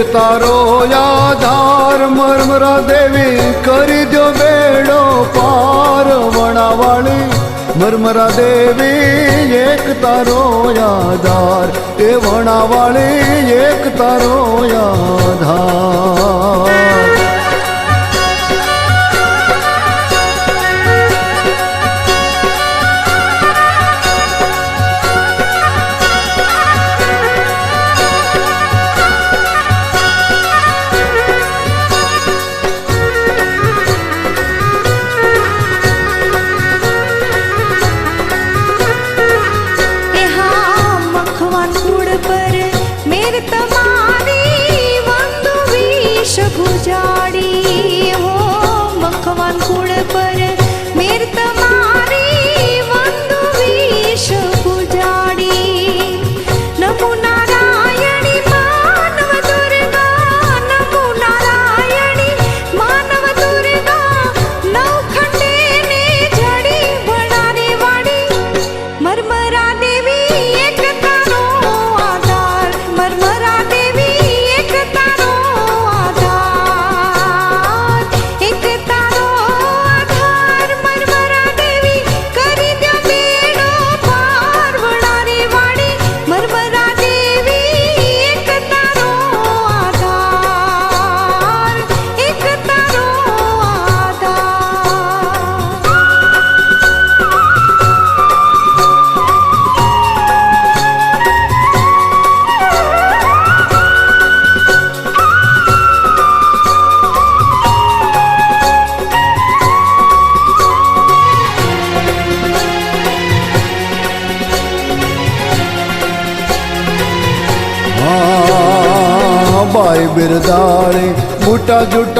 એક તારો યાધાર મરમરા દેવી કરી દો બેડો પાર વણાવાળી. મરમરા દેવી, એક તારો યાદાર એ વણાવાળી, એક તારો યાધાર.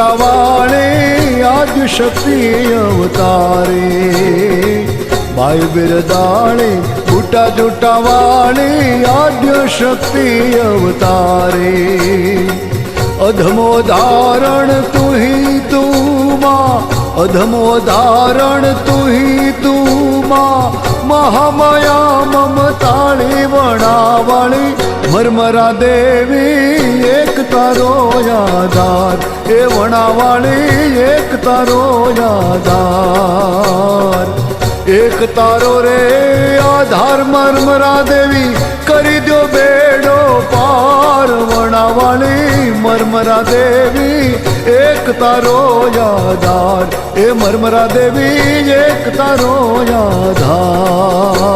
ટકાવાળે આજ શક્તિ અવતારે. ભાઈ બિરદાણે, બુટા જૂટા વાળે આદ્ય શક્તિ અવતારે. અધમો ધારણ તુહી તું માં, અધમો ધારણ તુહી તું મહામાયા મમતાળી વણાવાળી મરમરા દેવી એક તારો યાદાર. એ વણાવાળી એક તારો યાદાર. એક તારો રે, આધાર મરમરા દેવી, કરી દો બેડો પાર વણાવાળી મરમરા દેવી. એક તારો યાદાર એ મરમરા દેવી, એક તારો યાદાર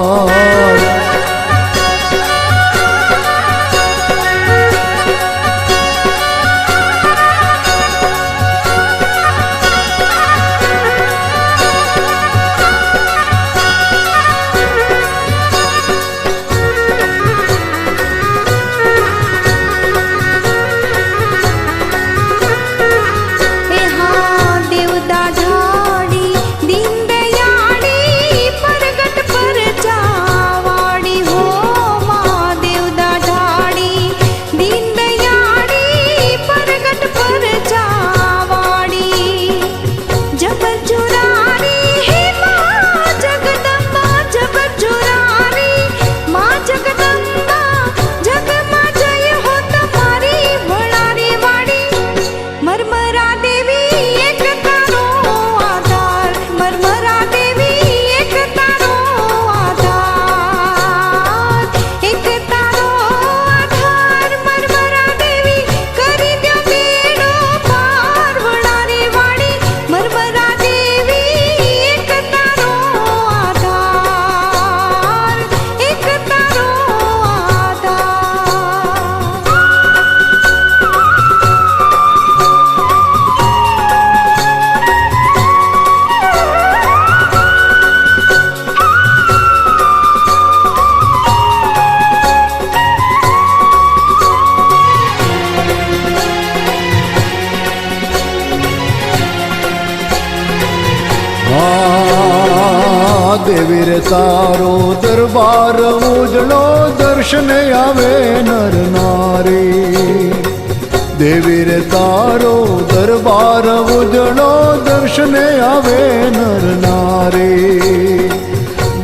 દરબાર ઉજળો દર્શને આવે નર નારી.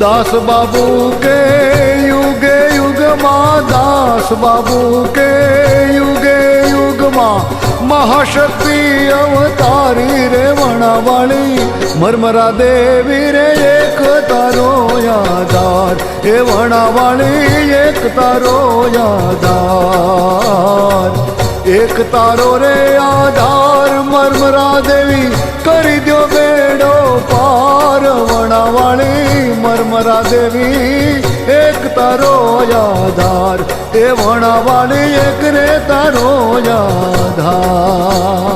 દાસ બાબુ કે યુગે યુગમાં, દાસ બાબુ કે યુગે યુગમાં, મહાશક્તિ અવતારી રે વણાવાળી, મરમરા દેવી રે એક તારો યાદાર, એ વણાવાળી એક તારો યાદાર. એક તારો રે આધાર મરમરા દેવી. કરી દો બેડો પાર વણાવાળી મરમરા દેવી. એક તારો આધાર એ વણાવાળી, એક રે તારો યાધાર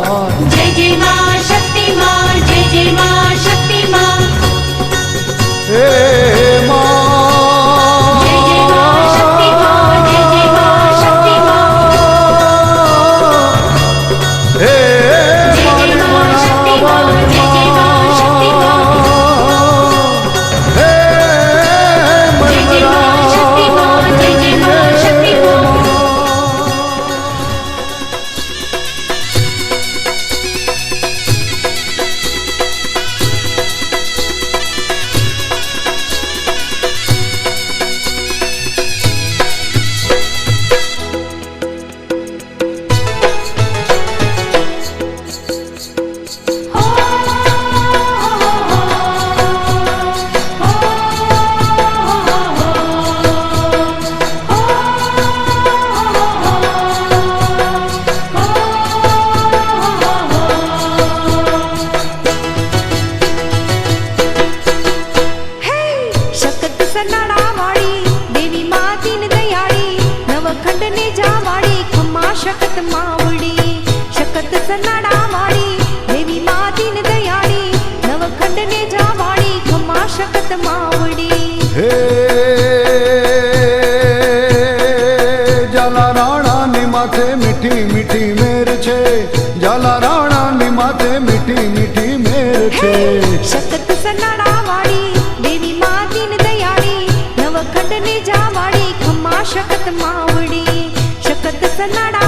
માવડી શકત સનાડા વાળી દેવી મા દીન દયાળી નવખંડ ને જાવાળી ખમા શકત માવડી. હે જાલા રાણાની માથે મીઠી મીઠી મેર છે. જાલા રાણાની માથે મીઠી મીઠી મેર છે. શકત સનાડા વાળી દેવી મા દીન દયાળી નવખંડ ને જાવાળી ખમા શકત માવડી. શકત સનાડા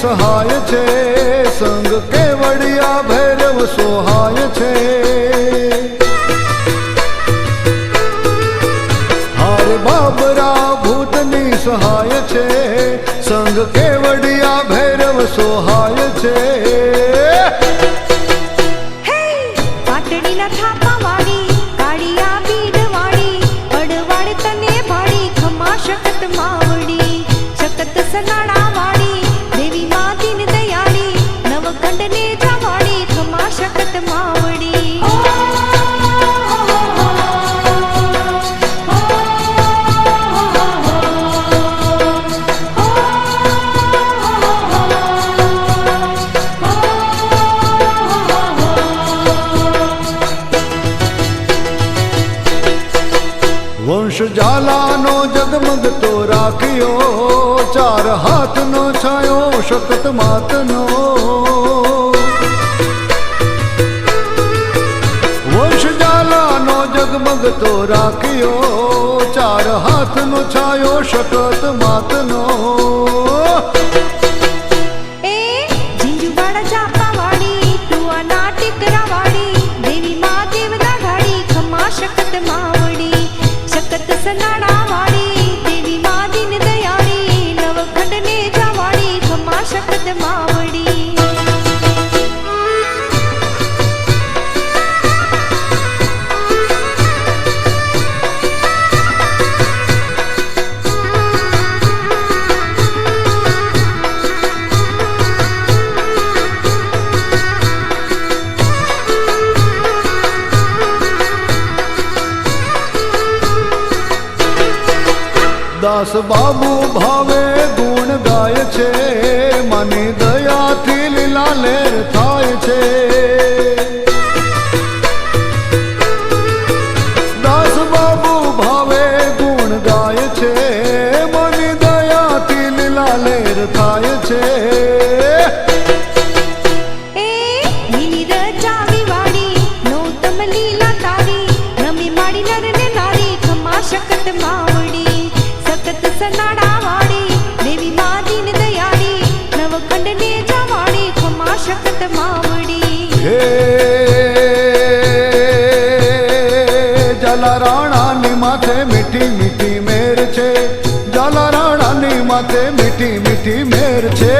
sahayete પડતો રાખ્યો ચાર હાથનો છાયો શકત માતનો વ્યાસ બાબુ ભાવે ગુણ ગાય છે. to tell.